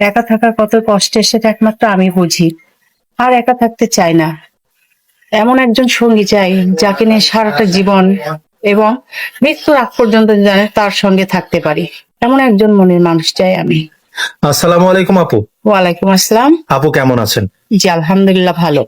একা থাকার কত কষ্টের সেটা একমাত্র আমি বুঝি। আর একা থাকতে চাই না। এমন একজন সঙ্গী চাই যাকে নিয়ে সারাটা জীবন এবং মৃত্যুর আগ পর্যন্ত জানে তার সঙ্গে থাকতে পারি। এমন একজন মনের মানুষ চাই আমি। আসসালামু আলাইকুম আপু। ওয়ালাইকুম আসসালাম। আপু কেমন আছেন? জি আলহামদুলিল্লাহ ভালো।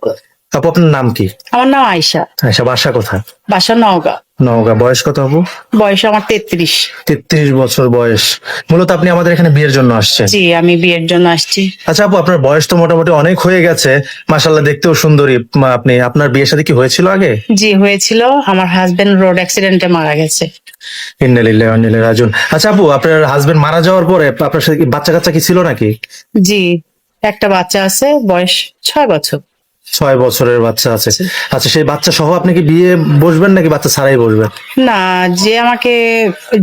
আপু আপনার নাম কি? আমার নাম আয়সা আচ্ছা বাসা কোথায়? বাসা নওগাঁ। নওগাঁ। বয়স কত আপু? বয়স আমার তেত্রিশ। তেত্রিশ বছর বয়স। মূলত আপনি আমাদের এখানে বিয়ের জন্য আসছেন। জি আমি বিয়ের জন্য আসছি। আচ্ছা আপু আপনার বয়স তো মোটামুটি অনেক হয়ে গেছে। মাসাল্লাহ দেখতেও সুন্দরী। আপনি আপনার বিয়ের সাথে কি হয়েছিল আগে? জি হয়েছিল। আমার হাজবেন্ড রোড অ্যাক্সিডেন্টে মারা গেছে। রাজিউন। আচ্ছা আপু আপনার হাজবেন্ড মারা যাওয়ার পরে আপনার সাথে কি বাচ্চা কাচ্চা কি ছিল নাকি? জি একটা বাচ্চা আছে বয়স ছয় বছর। ছয় বছরের বাচ্চা আছে। আচ্ছা। সেই বাচ্চা সহ আপনি কি বিয়ে বসবেন নাকি বাচ্চা ছাড়াই বসবেন? না যে আমাকে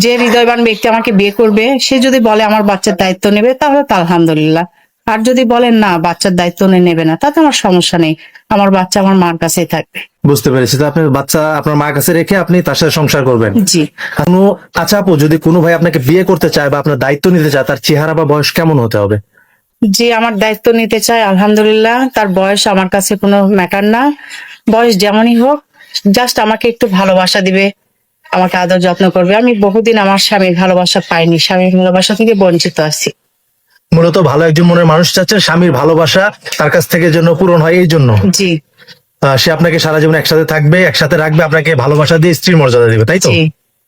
যে হৃদয়বান ব্যক্তি আমাকে বিয়ে করবে সে যদি বলে আমার বাচ্চার দায়িত্ব নেবে তাহলে তো আলহামদুলিল্লাহ। আর যদি বলেন না বাচ্চার দায়িত্ব নেবে না তাতে আমার সমস্যা নেই। আমার বাচ্চা আমার মার কাছেই থাকবে। বুঝতে পেরেছি। তো আপনার বাচ্চা আপনার মার কাছে রেখে আপনি তার সাথে সংসার করবেন। জি। কোনো আচ্ছা আপু যদি কোনো ভাই আপনাকে বিয়ে করতে চায় বা আপনার দায়িত্ব নিতে চায় তার চেহারা বা বয়স কেমন হতে হবে? যে আমার দায়িত্ব নিতে চায় আলহামদুলিল্লাহ। তার বয়স আমার কাছে কোনো ম্যাটার না। বয়স যেমনই হোক জাস্ট আমাকে একটু ভালোবাসা দিবে আমাকে আদর যত্ন করবে। আমি বহুদিন আমার স্বামীর ভালোবাসা পাইনি স্বামীর ভালোবাসা থেকে বঞ্চিত আছি। মূলত ভালো একজন মনের মানুষ চাচ্ছেন স্বামীর ভালোবাসা তার কাছ থেকে যেন পূরণ হয় এই জন্য। জি। সে আপনাকে সারা জীবন একসাথে থাকবে একসাথে রাখবে আপনাকে ভালোবাসা দিয়ে স্ত্রীর মর্যাদা দিবে তাই তো? জি।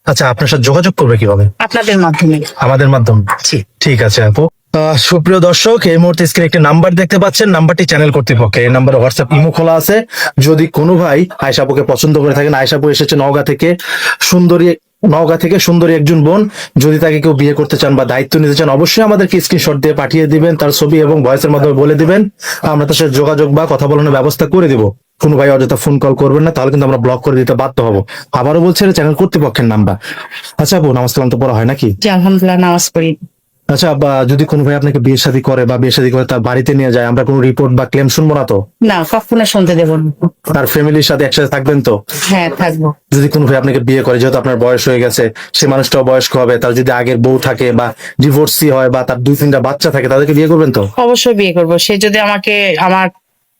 আচ্ছা আপনার সাথে যোগাযোগ করবে কীভাবে? আপনাদের মাধ্যমে। আমাদের মাধ্যমে। জি। ঠিক আছে আপু। সুপ্রিয় দর্শক, এই মুহূর্তে স্ক্রিনে একটি নাম্বার দেখতে পাচ্ছেন। নাম্বারটি চ্যানেল কর্তৃপক্ষের। এই নাম্বারে হোয়াটসঅ্যাপ ইমো খোলা আছে। যদি কোনো ভাই আয়সাপুকে পছন্দ করে থাকেন আয়সাপু এসেছে নওগাঁ থেকে সুন্দরী, নওগাঁ থেকে সুন্দরী একজন বোন। যদি তাকে কেউ বিয়ে করতে চান বা দায়িত্ব নিতে চান, অবশ্যই আমাদেরকে স্ক্রিনশট দিয়ে পাঠিয়ে দিবেন। তার ছবি এবং ভয়েসের মাধ্যমে বলে দিবেন। আমরা তার সাথে যোগাযোগ বা কথা বলানোর ব্যবস্থা করে দিব। কোনো ভাই অযথা ফোন কল করবেন না, তাহলে কিন্তু আমরা ব্লক করে দিতে বাধ্য হব। আবারও বলছে চ্যানেল কর্তৃপক্ষের নাম্বার আচ্ছা আপু, নামাজ কালাম তো পড়া হয় নাকি? আলহামদুলিল্লাহ, নামাজ পড়ি। আচ্ছা বা যদি কোনো ভাই আপনাকে বিয়ে শাদী করে বা বিয়ে শাদী করে তার বাড়িতে নিয়ে যায় আমরা কোনো রিপোর্ট বা ক্লেম শুনব না তো? না কখনো শুনতে দেব না। তার ফ্যামিলির সাথে একসাথে থাকবেন তো? হ্যাঁ থাকব। যদি কোনো ভাই আপনাকে বিয়ে করে যেহেতু আপনার বয়স হয়ে গেছে সে মানুষটাও বয়স্ক হবে তার যদি আগের বউ থাকে বা ডিভোর্সি হয় বা তার দুই তিনটা বাচ্চা থাকে তাদেরকে বিয়ে করবেন তো? অবশ্যই বিয়ে করব। সে যদি আমাকে আমার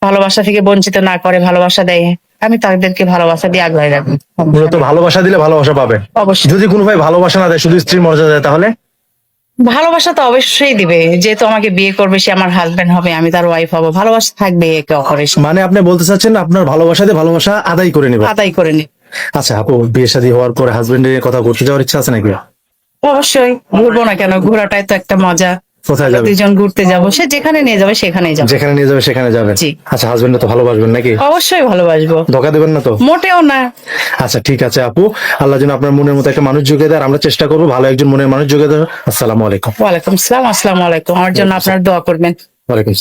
ভালোবাসা থেকে বঞ্চিত না করে ভালোবাসা দেয় আমি তাদেরকে ভালোবাসা দিয়ে আগলায় রাখব। মূলত ভালোবাসা দিলে ভালোবাসা পাবে। অবশ্যই। যদি কোনো ভাই ভালোবাসা না দেয় শুধু স্ত্রীর মর্যাদা দেয় তাহলে? ভালোবাসা তো অবশ্যই দিবে। যেহেতু আমাকে বিয়ে করবে সে আমার হাজবেন্ড হবে আমি তার ওয়াইফ হব। ভালোবাসা থাকবে একে অপরের মানে আপনি বলতে চাচ্ছেন আপনার ভালোবাসা দিয়ে ভালোবাসা আদায় করে নেবে? আদায় করে নেবে। আচ্ছা আপু বিয়ে শাদী হওয়ার পরে হাজবেন্ডের কথা ঘুরতে যাওয়ার ইচ্ছা আছে নাকি? অবশ্যই ঘুরবো না কেন ঘোরাটাই তো একটা মজা। কোথায় যাবে? দুজন ঘুরতে যাব সে যেখানে নিয়ে যাবে সেখানেই যাব। যেখানে নিয়ে যাবে সেখানে যাবেন জি। আচ্ছা হাজবেন্ড তো ভালোবাসবেন নাকি? অবশ্যই ভালোবাসবো। ধোকা দেবেন না তো? মোটেও না। আচ্ছা ঠিক আছে আপু। আল্লাহ যেন আপনার মনের মতো একটা মানুষ যোগে দেয়। আমরা চেষ্টা করব ভালো একজন মনের মানুষ যোগে দেয় আসসালামু আলাইকুম। ওয়ালাইকুম আসসালাম আসসালামু আলাইকুম। আমার জন্য আপনার দোয়া করবেন। ওয়ালাইকুম।